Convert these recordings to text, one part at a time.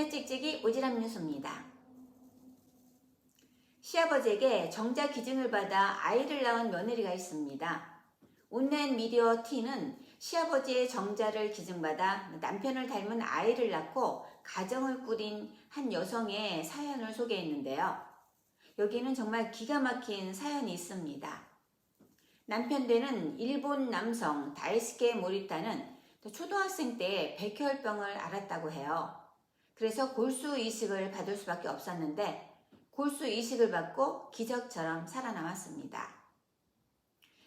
미녀 찍찍이 오지랖 뉴스입니다. 시아버지에게 정자 기증을 받아 아이를 낳은 며느리가 있습니다. 온라인 미디어 T는 시아버지의 정자를 기증받아 남편을 닮은 아이를 낳고 가정을 꾸린 한 여성의 사연을 소개했는데요. 여기는 정말 기가 막힌 사연이 있습니다. 남편 되는 일본 남성 다이스케 모리타는 초등학생 때 백혈병을 앓았다고 해요. 그래서 골수 이식을 받을 수밖에 없었는데 골수 이식을 받고 기적처럼 살아남았습니다.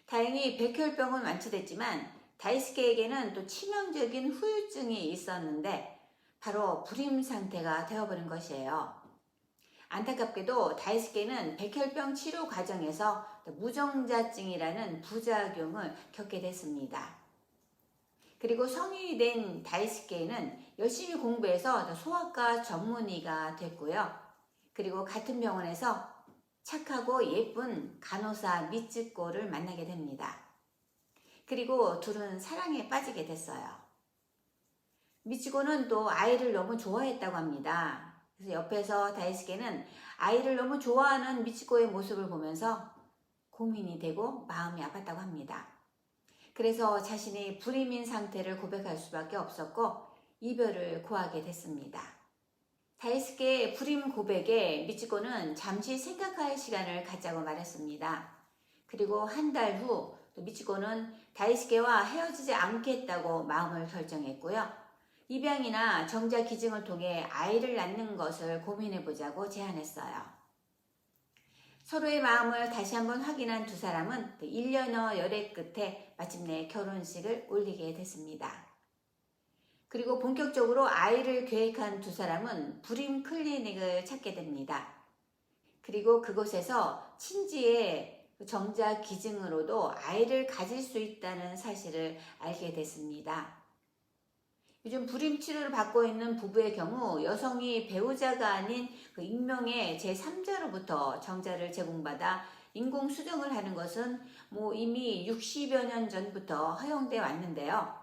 다행히 백혈병은 완치됐지만 다이스케에게는 또 치명적인 후유증이 있었는데 바로 불임 상태가 되어버린 것이에요. 안타깝게도 다이스케는 백혈병 치료 과정에서 무정자증이라는 부작용을 겪게 됐습니다. 그리고 성인이 된 다이스케는 열심히 공부해서 소아과 전문의가 됐고요. 그리고 같은 병원에서 착하고 예쁜 간호사 미츠코를 만나게 됩니다. 그리고 둘은 사랑에 빠지게 됐어요. 미치고는 또 아이를 너무 좋아했다고 합니다. 그래서 옆에서 다이스케는 아이를 너무 좋아하는 미치코의 모습을 보면서 고민이 되고 마음이 아팠다고 합니다. 그래서 자신의 불임인 상태를 고백할 수밖에 없었고 이별을 구하게 됐습니다. 다이스케의 불임 고백에 미치코는 잠시 생각할 시간을 갖자고 말했습니다. 그리고 한 달 후 미치코는 다이스케와 헤어지지 않겠다고 마음을 결정했고요. 입양이나 정자 기증을 통해 아이를 낳는 것을 고민해 보자고 제안했어요. 서로의 마음을 다시 한번 확인한 두 사람은 1년여 열애 끝에 마침내 결혼식을 올리게 됐습니다. 그리고 본격적으로 아이를 계획한 두 사람은 불임 클리닉을 찾게 됩니다. 그리고 그곳에서 친지의 정자 기증으로도 아이를 가질 수 있다는 사실을 알게 됐습니다. 요즘 불임 치료를 받고 있는 부부의 경우 여성이 배우자가 아닌 그 익명의 제3자로부터 정자를 제공받아 인공 수정을 하는 것은 뭐 이미 60여 년 전부터 허용돼 왔는데요.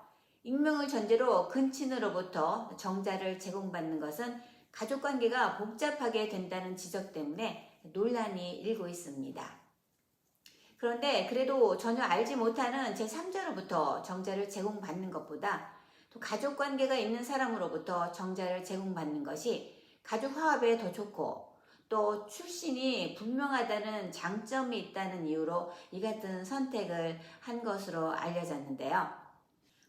익명을 전제로 근친으로부터 정자를 제공받는 것은 가족 관계가 복잡하게 된다는 지적 때문에 논란이 일고 있습니다. 그런데 그래도 전혀 알지 못하는 제3자로부터 정자를 제공받는 것보다 또 가족 관계가 있는 사람으로부터 정자를 제공받는 것이 가족 화합에 더 좋고 또 출신이 분명하다는 장점이 있다는 이유로 이 같은 선택을 한 것으로 알려졌는데요.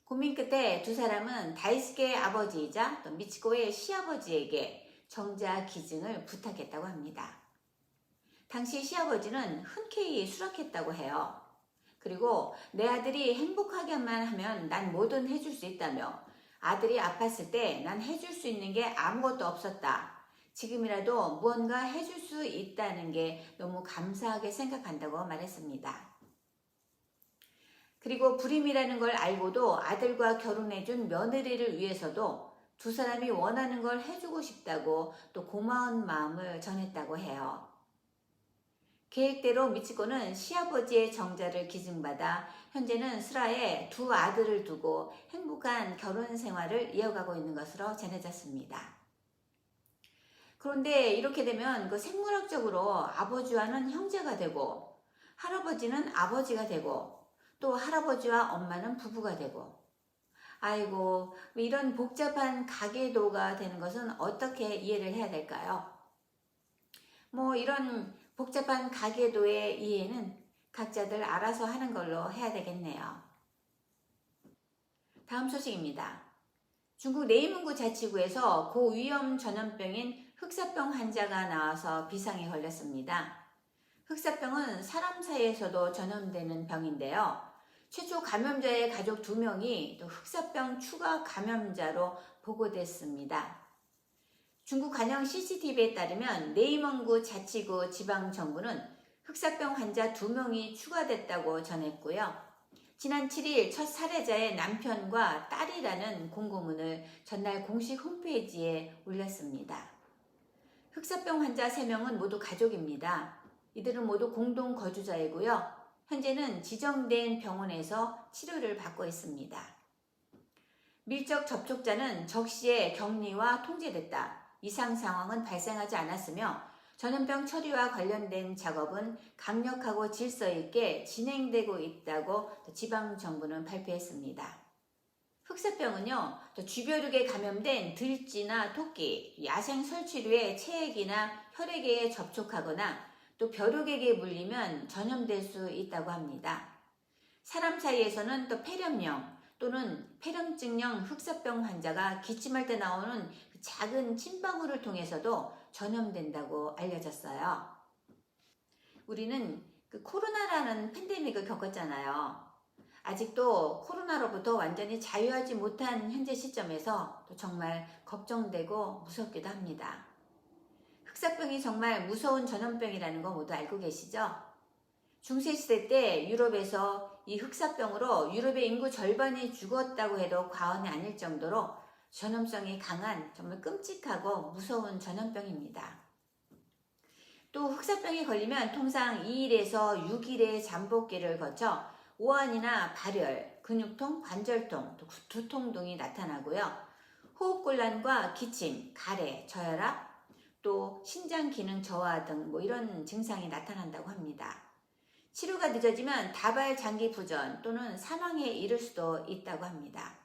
고민 끝에 두 사람은 다이스케의 아버지이자 또 미치코의 시아버지에게 정자 기증을 부탁했다고 합니다. 당시 시아버지는 흔쾌히 수락했다고 해요. 그리고 내 아들이 행복하게만 하면 난 뭐든 해줄 수 있다며 아들이 아팠을 때 난 해줄 수 있는 게 아무것도 없었다. 지금이라도 무언가 해줄 수 있다는 게 너무 감사하게 생각한다고 말했습니다. 그리고 불임이라는 걸 알고도 아들과 결혼해준 며느리를 위해서도 두 사람이 원하는 걸 해주고 싶다고 또 고마운 마음을 전했다고 해요. 계획대로 미치코는 시아버지의 정자를 기증받아 현재는 슬하에 두 아들을 두고 행복한 결혼 생활을 이어가고 있는 것으로 전해졌습니다. 그런데 이렇게 되면 그 생물학적으로 아버지와는 형제가 되고 할아버지는 아버지가 되고 또 할아버지와 엄마는 부부가 되고 아이고 이런 복잡한 가계도가 되는 것은 어떻게 이해를 해야 될까요? 뭐 이런 복잡한 가계도의 이해는 각자들 알아서 하는 걸로 해야 되겠네요. 다음 소식입니다. 중국 내이문구 자치구에서 고위험 전염병인 흑사병 환자가 나와서 비상에 걸렸습니다. 흑사병은 사람 사이에서도 전염되는 병인데요. 최초 감염자의 가족 2명이 또 흑사병 추가 감염자로 보고됐습니다. 중국 관영 CCTV에 따르면 네이먼구 자치구 지방 정부는 흑사병 환자 2명이 추가됐다고 전했고요. 지난 7일 첫 사례자의 남편과 딸이라는 공고문을 전날 공식 홈페이지에 올렸습니다. 흑사병 환자 3명은 모두 가족입니다. 이들은 모두 공동 거주자이고요. 현재는 지정된 병원에서 치료를 받고 있습니다. 밀접 접촉자는 적시에 격리와 통제됐다. 이상 상황은 발생하지 않았으며 전염병 처리와 관련된 작업은 강력하고 질서 있게 진행되고 있다고 지방 정부는 발표했습니다. 흑사병은요, 주변육에 감염된 들쥐나 토끼, 야생 설치류의 체액이나 혈액에 접촉하거나 또 벼룩에게 물리면 전염될 수 있다고 합니다. 사람 사이에서는 또 폐렴형 또는 폐렴증형 흑사병 환자가 기침할 때 나오는 그 작은 침방울을 통해서도 전염된다고 알려졌어요. 우리는 그 코로나라는 팬데믹을 겪었잖아요. 아직도 코로나로부터 완전히 자유하지 못한 현재 시점에서 또 정말 걱정되고 무섭기도 합니다. 흑사병이 정말 무서운 전염병이라는 거 모두 알고 계시죠? 중세시대 때 유럽에서 이 흑사병으로 유럽의 인구 절반이 죽었다고 해도 과언이 아닐 정도로 전염성이 강한 정말 끔찍하고 무서운 전염병입니다. 또 흑사병에 걸리면 통상 2일에서 6일의 잠복기를 거쳐 오한이나 발열, 근육통, 관절통, 또 두통 등이 나타나고요. 호흡곤란과 기침, 가래, 저혈압, 또 신장 기능 저하 등 뭐 이런 증상이 나타난다고 합니다. 치료가 늦어지면 다발 장기 부전 또는 사망에 이를 수도 있다고 합니다.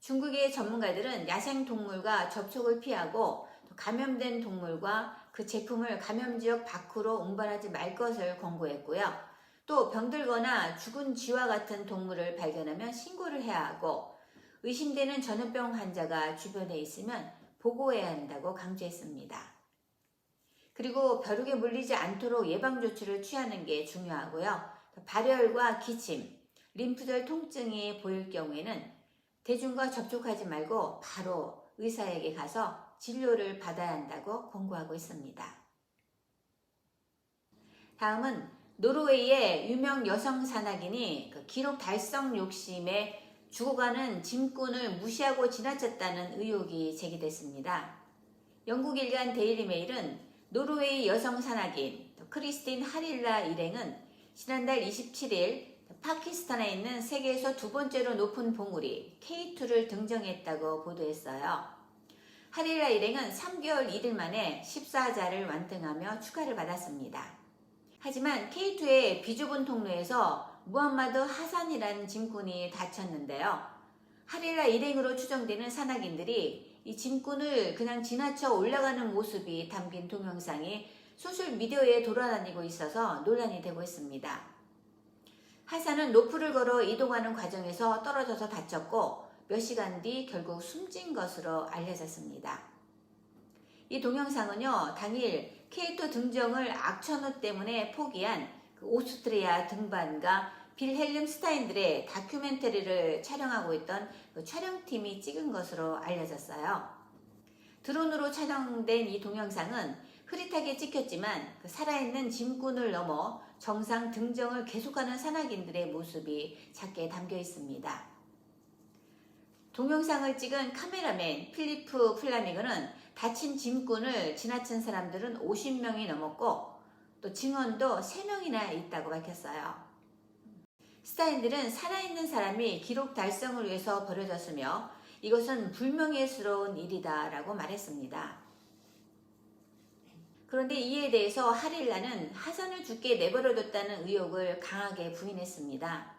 중국의 전문가들은 야생 동물과 접촉을 피하고 감염된 동물과 그 제품을 감염 지역 밖으로 운반하지 말 것을 권고했고요. 또 병들거나 죽은 쥐와 같은 동물을 발견하면 신고를 해야 하고 의심되는 전염병 환자가 주변에 있으면 보고해야 한다고 강조했습니다. 그리고 벼룩에 물리지 않도록 예방 조치를 취하는 게 중요하고요. 발열과 기침, 림프절 통증이 보일 경우에는 대중과 접촉하지 말고 바로 의사에게 가서 진료를 받아야 한다고 권고하고 있습니다. 다음은 노르웨이의 유명 여성 산악인이 그 기록 달성 욕심에 죽어가는 짐꾼을 무시하고 지나쳤다는 의혹이 제기됐습니다. 영국 일간 데일리메일은 노르웨이 여성 산악인 크리스틴 하릴라 일행은 지난달 27일 파키스탄에 있는 세계에서 두 번째로 높은 봉우리 K2를 등정했다고 보도했어요. 하릴라 일행은 3개월 1일 만에 14자를 완등하며 추가를 받았습니다. 하지만 K2의 비좁은 통로에서 무함마드 하산이라는 짐꾼이 다쳤는데요. 하릴라 일행으로 추정되는 산악인들이 이 짐꾼을 그냥 지나쳐 올라가는 모습이 담긴 동영상이 소셜 미디어에 돌아다니고 있어서 논란이 되고 있습니다. 하산은 노프를 걸어 이동하는 과정에서 떨어져서 다쳤고 몇 시간 뒤 결국 숨진 것으로 알려졌습니다. 이 동영상은요, 당일 K2 등정을 악천후 때문에 포기한 그 오스트리아 등반가 빌헬름 스타인들의 다큐멘터리를 촬영하고 있던 그 촬영팀이 찍은 것으로 알려졌어요. 드론으로 촬영된 이 동영상은 흐릿하게 찍혔지만 그 살아있는 짐꾼을 넘어 정상 등정을 계속하는 산악인들의 모습이 작게 담겨 있습니다. 동영상을 찍은 카메라맨 필리프 플라밍은 다친 짐꾼을 지나친 사람들은 50명이 넘었고 또 증언도 3명이나 있다고 밝혔어요. 스타인들은 살아있는 사람이 기록 달성을 위해서 버려졌으며 이것은 불명예스러운 일이다 라고 말했습니다. 그런데 이에 대해서 하릴라는 하산을 죽게 내버려뒀다는 의혹을 강하게 부인했습니다.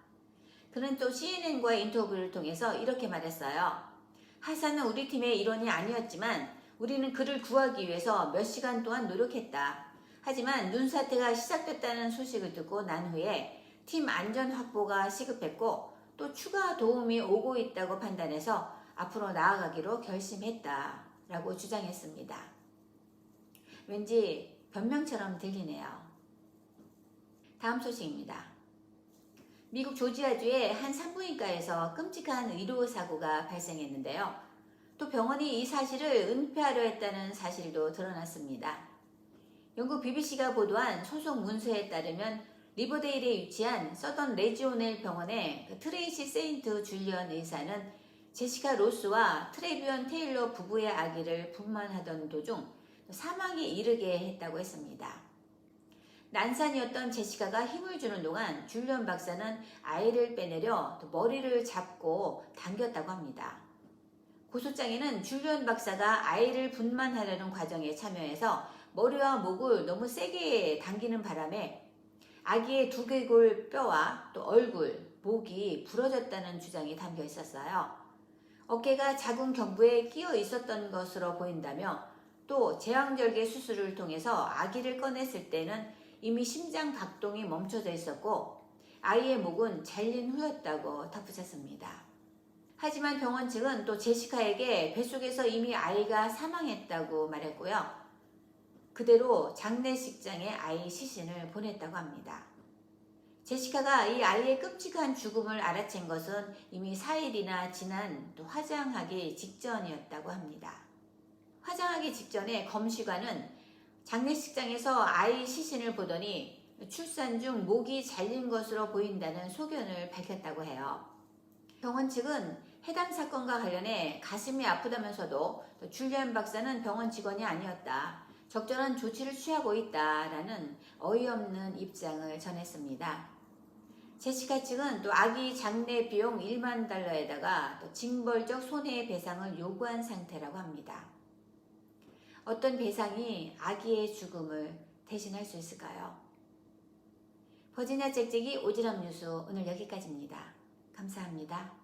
그는 또 CNN과 인터뷰를 통해서 이렇게 말했어요. 하산은 우리 팀의 일원이 아니었지만 우리는 그를 구하기 위해서 몇 시간 동안 노력했다. 하지만 눈사태가 시작됐다는 소식을 듣고 난 후에 팀 안전 확보가 시급했고 또 추가 도움이 오고 있다고 판단해서 앞으로 나아가기로 결심했다. 라고 주장했습니다. 왠지 변명처럼 들리네요. 다음 소식입니다. 미국 조지아주의 한 산부인과에서 끔찍한 의료 사고가 발생했는데요. 또 병원이 이 사실을 은폐하려 했다는 사실도 드러났습니다. 영국 BBC가 보도한 소속 문서에 따르면 리버데일에 위치한 서던 레지오넬 병원의 그 트레이시 세인트 줄리언 의사는 제시카 로스와 트레비언 테일러 부부의 아기를 분만하던 도중 사망에 이르게 했다고 했습니다. 난산이었던 제시카가 힘을 주는 동안 줄리언 박사는 아이를 빼내려 머리를 잡고 당겼다고 합니다. 고소장에는 줄리언 박사가 아이를 분만하려는 과정에 참여해서 머리와 목을 너무 세게 당기는 바람에 아기의 두개골 뼈와 또 얼굴, 목이 부러졌다는 주장이 담겨 있었어요. 어깨가 자궁 경부에 끼어 있었던 것으로 보인다며 또 제왕절개 수술을 통해서 아기를 꺼냈을 때는 이미 심장 박동이 멈춰져 있었고 아이의 목은 잘린 후였다고 덧붙였습니다. 하지만 병원 측은 또 제시카에게 뱃속에서 이미 아이가 사망했다고 말했고요. 그대로 장례식장에 아이 시신을 보냈다고 합니다. 제시카가 이 아이의 끔찍한 죽음을 알아챈 것은 이미 4일이나 지난 또 화장하기 직전이었다고 합니다. 화장하기 직전에 검시관은 장례식장에서 아이 시신을 보더니 출산 중 목이 잘린 것으로 보인다는 소견을 밝혔다고 해요. 병원 측은 해당 사건과 관련해 가슴이 아프다면서도 또 줄리안 박사는 병원 직원이 아니었다. 적절한 조치를 취하고 있다라는 어이없는 입장을 전했습니다. 제시카 측은 또 아기 장례 비용 1만 달러에다가 또 징벌적 손해배상을 요구한 상태라고 합니다. 어떤 배상이 아기의 죽음을 대신할 수 있을까요? 버지니아 짹짹이 오지랖 뉴스 오늘 여기까지입니다. 감사합니다.